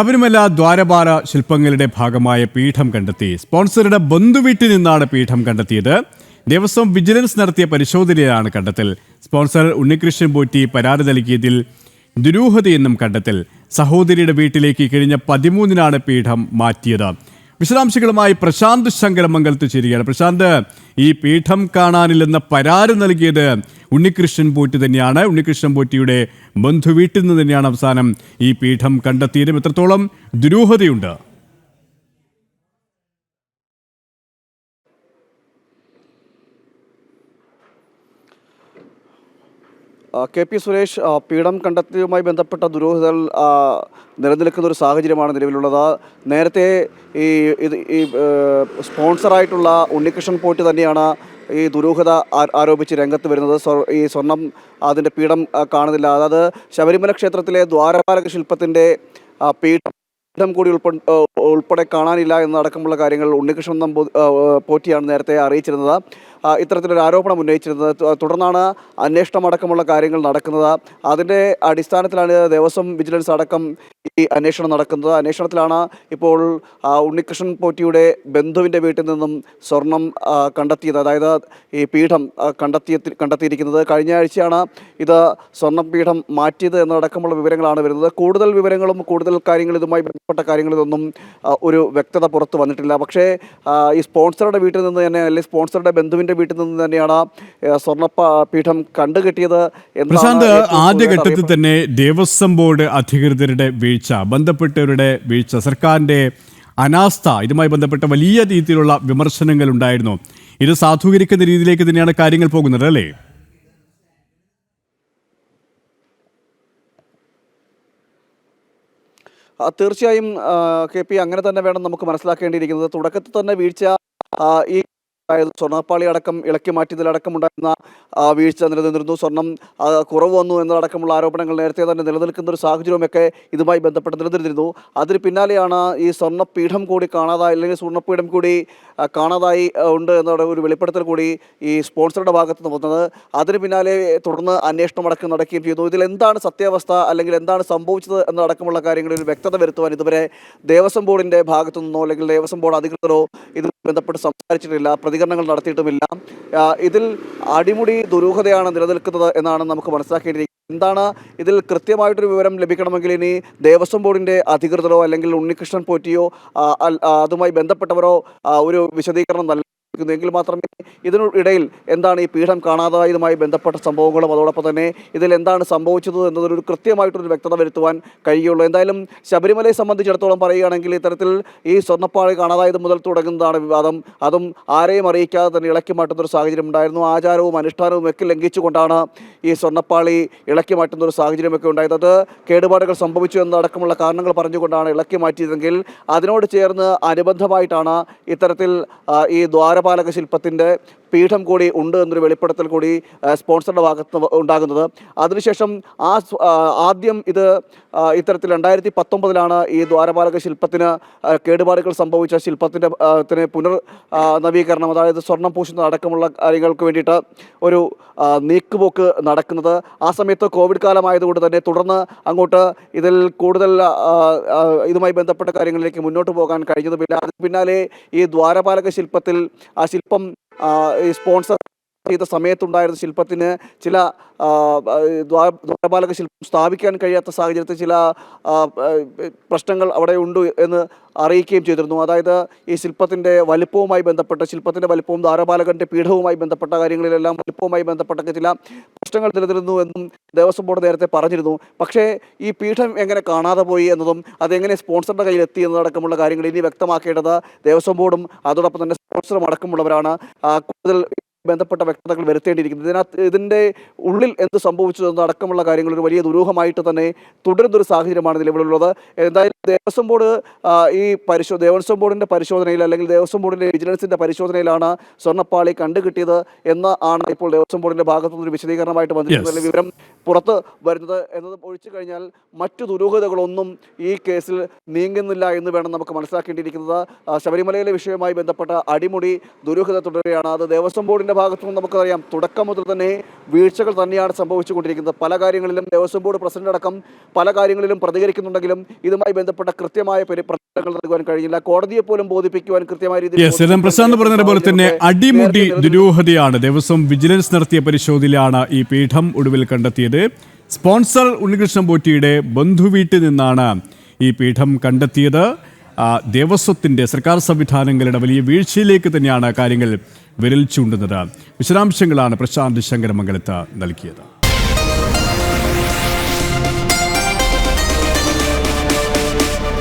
ശബരിമല ദ്വാരപാല ശില്പങ്ങളുടെ ഭാഗമായ പീഠം കണ്ടെത്തി. സ്പോൺസറുടെ ബന്ധുവീട്ടിൽ നിന്നാണ് പീഠം കണ്ടെത്തിയത്. ദേവസ്വം വിജിലൻസ് നടത്തിയ പരിശോധനയിലാണ് കണ്ടെത്തൽ. സ്പോൺസർ ഉണ്ണികൃഷ്ണൻ പോറ്റി പരാതി നൽകിയതിൽ ദുരൂഹതയെന്നും കണ്ടെത്തൽ. സഹോദരിയുടെ വീട്ടിലേക്ക് കഴിഞ്ഞ പതിമൂന്നിനാണ് പീഠം മാറ്റിയത്. വിശദാംശങ്ങളുമായി പ്രശാന്ത് ശങ്കരമംഗലത്ത് ചേരുകയാണ്. പ്രശാന്ത് ഈ പീഠം കാണാനില്ലെന്ന പരാതി നൽകിയത് ഉണ്ണികൃഷ്ണൻ പോറ്റി തന്നെയാണ്. ഉണ്ണികൃഷ്ണൻ പോറ്റിയുടെ ബന്ധുവീട്ടിൽ നിന്ന് തന്നെയാണ് അവസാനം ഈ പീഠം കണ്ടെത്തിയതും. എത്രത്തോളം ദുരൂഹതയുണ്ട്. കെ പി സുരേഷ് പീഠം കണ്ടെത്തിയതുമായി ബന്ധപ്പെട്ട ദുരൂഹതകൾ നിലനിൽക്കുന്ന ഒരു സാഹചര്യമാണ് നിലവിലുള്ളത്. നേരത്തെ ഈ ഇത് ഈ സ്പോൺസറായിട്ടുള്ള ഉണ്ണികൃഷ്ണൻ പോറ്റി തന്നെയാണ് ഈ ദുരൂഹത ആരോപിച്ച് രംഗത്ത് വരുന്നത്. ഈ സ്വർണം അതിന്റെ പീഠം കാണുന്നില്ല. അതായത് ശബരിമല ക്ഷേത്രത്തിലെ ദ്വാരപാലക ശില്പത്തിന്റെ പീഠം പീഠം കൂടി ഉൾപ്പെ ഉൾപ്പെടെ കാണാനില്ല എന്നടക്കമുള്ള കാര്യങ്ങൾ ഉണ്ണികൃഷ്ണൻ പോറ്റിയാണ് നേരത്തെ അറിയിച്ചിരുന്നത്. ഇത്തരത്തിലൊരു ആരോപണം ഉന്നയിച്ചിരുന്നത്. തുടർന്നാണ് അന്വേഷണം അടക്കമുള്ള കാര്യങ്ങൾ നടക്കുന്നത്. അതിന്റെ അടിസ്ഥാനത്തിലാണ് ദേവസ്വം വിജിലൻസ് അടക്കം ഈ അന്വേഷണം നടക്കുന്നത്. അന്വേഷണത്തിലാണ് ഇപ്പോൾ ഉണ്ണികൃഷ്ണൻ പോറ്റിയുടെ ബന്ധുവിന്റെ വീട്ടിൽ നിന്നും സ്വർണം കണ്ടെത്തിയത്. അതായത് ഈ പീഠം കണ്ടെത്തിയ കണ്ടെത്തിയിരിക്കുന്നത്. കഴിഞ്ഞ ആഴ്ചയാണ് ഇത് സ്വർണം പീഠം മാറ്റിയത് എന്നടക്കമുള്ള വിവരങ്ങളാണ് വരുന്നത്. കൂടുതൽ വിവരങ്ങളും കൂടുതൽ കാര്യങ്ങൾ ഇതുമായി ബന്ധപ്പെട്ട കാര്യങ്ങളിലൊന്നും ഒരു വ്യക്തത പുറത്ത് വന്നിട്ടില്ല. പക്ഷേ ഈ സ്പോൺസറുടെ വീട്ടിൽ നിന്ന് തന്നെ അല്ലെങ്കിൽ സ്പോൺസറുടെ ബന്ധുവിന്റെ വീട്ടിൽ നിന്ന് തന്നെയാണ് ആ, സ്വർണ പ- പീഠം കണ്ടുകെട്ടിയത് പ്രശാന്ത് ആദ്യഘട്ടത്തിൽ തന്നെ ദേവസ്വം ബോർഡ് അധികൃതരുടെ വീഴ്ച ബന്ധപ്പെട്ടവരുടെ വീഴ്ച സർക്കാരിന്റെ അനാസ്ഥ ഇതുമായി ബന്ധപ്പെട്ട വലിയ രീതിയിലുള്ള വിമർശനങ്ങൾ ഉണ്ടായിരുന്നു. ഇത് സാധൂകരിക്കുന്ന രീതിയിലേക്ക് തന്നെയാണ് കാര്യങ്ങൾ പോകുന്നത് അല്ലേ? തീർച്ചയായും കെ പി അങ്ങനെ തന്നെ വേണം നമുക്ക് മനസ്സിലാക്കേണ്ടിയിരിക്കുന്നത്. തുടക്കത്തിൽ തന്നെ വീഴ്ച ഈ അതായത് സ്വർണപ്പാളി അടക്കം ഇളക്കി മാറ്റിയതിലടക്കം ഉണ്ടായിരുന്ന വീഴ്ച നിലനിന്നിരുന്നു. സ്വർണം കുറവ് വന്നു എന്നതടക്കമുള്ള ആരോപണങ്ങൾ നേരത്തെ തന്നെ നിലനിൽക്കുന്ന ഒരു സാഹചര്യമൊക്കെ ഇതുമായി ബന്ധപ്പെട്ട് നിലനിന്നിരുന്നു. അതിന് പിന്നാലെയാണ് ഈ സ്വർണപീഠം കൂടി കാണാതായി അല്ലെങ്കിൽ സ്വർണപീഠം കൂടി കാണാതായി ഉണ്ട് എന്നുള്ള ഒരു വെളിപ്പെടുത്തൽ കൂടി ഈ സ്പോൺസറുടെ ഭാഗത്ത് നിന്ന് വന്നത്. അതിന് പിന്നാലെ തുടർന്ന് അന്വേഷണം അടക്കം നടക്കുകയും ചെയ്തു. ഇതിൽ എന്താണ് സത്യാവസ്ഥ അല്ലെങ്കിൽ എന്താണ് സംഭവിച്ചത് എന്നടക്കമുള്ള കാര്യങ്ങളിൽ വ്യക്തത വരുത്തുവാൻ ഇതുവരെ ദേവസ്വം ബോർഡിന്റെ ഭാഗത്തു നിന്നോ അല്ലെങ്കിൽ ദേവസ്വം ബോർഡ് അധികൃതരോ ഇത് ബന്ധപ്പെട്ട് സംസാരിച്ചിട്ടില്ല. പ്രതികരണങ്ങൾ നടത്തിയിട്ടുമില്ല. ഇതിൽ അടിമുടി ദുരൂഹതയാണ് നിലനിൽക്കുന്നത് എന്നാണ് നമുക്ക് മനസ്സിലാക്കേണ്ടിയിരിക്കുന്നത്. എന്താണ് ഇതിൽ കൃത്യമായിട്ടൊരു വിവരം ലഭിക്കണമെങ്കിൽ ഇനി ദേവസ്വം ബോർഡിന്റെ അധികൃതരോ അല്ലെങ്കിൽ ഉണ്ണികൃഷ്ണൻ പോറ്റിയോ അതുമായി ബന്ധപ്പെട്ടവരോ ഒരു വിശദീകരണം നൽകുന്നു എങ്കിൽ മാത്രമേ ഇതിനിടയിൽ എന്താണ് ഈ പീഠം കാണാതായതുമായി ബന്ധപ്പെട്ട സംഭവങ്ങളും അതോടൊപ്പം തന്നെ ഇതിൽ എന്താണ് സംഭവിച്ചത് എന്നതൊരു കൃത്യമായിട്ടൊരു വ്യക്തത വരുത്തുവാൻ കഴിയുള്ളൂ. എന്തായാലും ശബരിമലയെ സംബന്ധിച്ചിടത്തോളം പറയുകയാണെങ്കിൽ ഇത്തരത്തിൽ ഈ സ്വർണപ്പാളി കാണാതായത് മുതൽ തുടങ്ങുന്നതാണ് വിവാദം. അതും ആരെയും അറിയിക്കാതെ തന്നെ ഇളക്കി മാറ്റുന്ന ഒരു സാഹചര്യം ഉണ്ടായിരുന്നു. ആചാരവും അനുഷ്ഠാനവും ഒക്കെ ലംഘിച്ചുകൊണ്ടാണ് ഈ സ്വർണപ്പാളി ഇളക്കി മാറ്റുന്ന ഒരു സാഹചര്യമൊക്കെ ഉണ്ടായത്. അത് കേടുപാടുകൾ സംഭവിച്ചു എന്നടക്കമുള്ള കാരണങ്ങൾ പറഞ്ഞുകൊണ്ടാണ് ഇളക്കി മാറ്റിയതെങ്കിൽ അതിനോട് ചേർന്ന് അനുബന്ധമായിട്ടാണ് ഇത്തരത്തിൽ ഈ ഈ ദ്വാരപാലക ശില്പത്തിന്റെ പീഠം കൂടി ഉണ്ട് എന്നൊരു വെളിപ്പെടുത്തൽ കൂടി സ്പോൺസറുടെ ഭാഗത്ത് ഉണ്ടാകുന്നത്. അതിനുശേഷം ആ ആദ്യം ഇത് ഇത്തരത്തിൽ രണ്ടായിരത്തി പത്തൊമ്പതിലാണ് ഈ ദ്വാരപാലക ശില്പത്തിന് കേടുപാടുകൾ സംഭവിച്ച ശില്പത്തിന്റെ പുനർ നവീകരണം അതായത് സ്വർണം പൂശുന്ന അടക്കമുള്ള കാര്യങ്ങൾക്ക് വേണ്ടിയിട്ട് ഒരു നീക്കുപോക്ക് നടക്കുന്നത്. ആ സമയത്ത് കോവിഡ് കാലമായതുകൊണ്ട് തന്നെ തുടർന്ന് അങ്ങോട്ട് ഇതിൽ കൂടുതൽ ഇതുമായി ബന്ധപ്പെട്ട കാര്യങ്ങളിലേക്ക് മുന്നോട്ട് പോകാൻ കഴിഞ്ഞതുമില്ല. അതിന് പിന്നാലെ ഈ ദ്വാരപാലക ശില്പത്തിൽ ആ ശില്പം ഈ സ്പോൺസർ ചെയ്ത സമയത്തുണ്ടായിരുന്ന ശില്പത്തിന് ചില ദ്വാരപാലക ശില്പം സ്ഥാപിക്കാൻ കഴിയാത്ത സാഹചര്യത്തിൽ ചില പ്രശ്നങ്ങൾ അവിടെ ഉണ്ട് എന്ന് അറിയിക്കുകയും ചെയ്തിരുന്നു. അതായത് ഈ ശില്പത്തിന്റെ വലിപ്പവുമായി ബന്ധപ്പെട്ട് ശില്പത്തിന്റെ വലിപ്പവും ദ്വാരപാലകന്റെ പീഠവുമായി ബന്ധപ്പെട്ട കാര്യങ്ങളിലെല്ലാം വലിപ്പവുമായി ബന്ധപ്പെട്ട ചില പ്രശ്നങ്ങൾ നിലനിരുന്നു എന്നും ദേവസ്വം ബോർഡ് നേരത്തെ പറഞ്ഞിരുന്നു. പക്ഷേ ഈ പീഠം എങ്ങനെ കാണാതെ പോയി എന്നതും അതെങ്ങനെ സ്പോൺസറുടെ കയ്യിൽ എത്തി എന്നതടക്കമുള്ള കാര്യങ്ങൾ ഇനി വ്യക്തമാക്കേണ്ടത് ദേവസ്വം ബോർഡും അതോടൊപ്പം തന്നെ സ്പോൺസറും അടക്കമുള്ളവരാണ്. കൂടുതൽ ബന്ധപ്പെട്ട വ്യക്തതകൾ വരുത്തേണ്ടിയിരിക്കുന്നത് ഇതിനകത്ത് ഇതിന്റെ ഉള്ളിൽ എന്ത് സംഭവിച്ചു എന്നടക്കമുള്ള കാര്യങ്ങൾ ഒരു വലിയ ദുരൂഹമായിട്ട് തന്നെ തുടരുന്നൊരു സാഹചര്യമാണ് നിലവിലുള്ളത്. എന്തായാലും ദേവസ്വം ബോർഡ് ഈ പരിശോ ദേവസ്വം ബോർഡിന്റെ പരിശോധനയിൽ അല്ലെങ്കിൽ ദേവസ്വം ബോർഡിന്റെ വിജിലൻസിന്റെ പരിശോധനയിലാണ് സ്വർണപ്പാളി കണ്ടുകിട്ടിയത് എന്ന് ആണ് ഇപ്പോൾ ദേവസ്വം ബോർഡിന്റെ ഭാഗത്തു നിന്നൊരു വിശദീകരണമായിട്ട് വന്നിരിക്കുന്നത്. വിവരം പുറത്ത് വരുന്നത് എന്നത് ഒഴിച്ചു കഴിഞ്ഞാൽ മറ്റു ദുരൂഹതകളൊന്നും ഈ കേസിൽ നീങ്ങുന്നില്ല എന്ന് വേണം നമുക്ക് മനസ്സിലാക്കേണ്ടിയിരിക്കുന്നത്. ശബരിമലയിലെ വിഷയവുമായി ബന്ധപ്പെട്ട അടിമുടി ദുരൂഹത തുടരുകയാണ്. അത് ദേവസ്വം ബോർഡിന്റെ സർക്കാരിന്റെ ഭാഗത്തു നിന്ന് നമുക്കറിയാം തുടക്കം മുതൽ തന്നെ വീഴ്ചകൾ തന്നെയാണ് സംഭവിച്ചുകൊണ്ടിരിക്കുന്നത്. പല കാര്യങ്ങളിലും ദേവസ്വം ബോർഡ് പ്രസിഡന്റ് അടക്കം പല കാര്യങ്ങളിലും പ്രതികരിക്കുന്നുണ്ടെങ്കിലും ഇതുമായി ബന്ധപ്പെട്ട കൃത്യമായ പരി- പ്രതികരണങ്ങൾ നൽകുവാൻ കഴിയില്ല കോടതിയെ പോലും ബോധിപ്പിക്കുവാൻ കൃത്യമായ രീതിയിൽ പ്രശാന്ത് പറഞ്ഞതുപോലെ തന്നെ അടിമുടി ദുരൂഹതയാണ് ദേവസ്വം വിജിലൻസ് നടത്തിയ പരിശോധനയിലാണ് ഈ പീഠം ഒടുവിൽ കണ്ടെത്തിയത്. സ്പോൺസർ ഉണ്ണികൃഷ്ണൻ പോറ്റിയുടെ ബന്ധുവീട്ടിൽ നിന്നാണ് ഈ പീഠം കണ്ടെത്തിയത്. ആ, ദേവസ്വത്തിന്റെ സർക്കാർ സംവിധാനങ്ങളുടെ വലിയ വീഴ്ചയിലേക്ക് തന്നെയാണ് കാര്യങ്ങൾ വിരൽ ചൂണ്ടുന്നത്. വിശദാംശങ്ങളാണ് പ്രശാന്ത് ശങ്കരമംഗലത്ത് നൽകിയത്.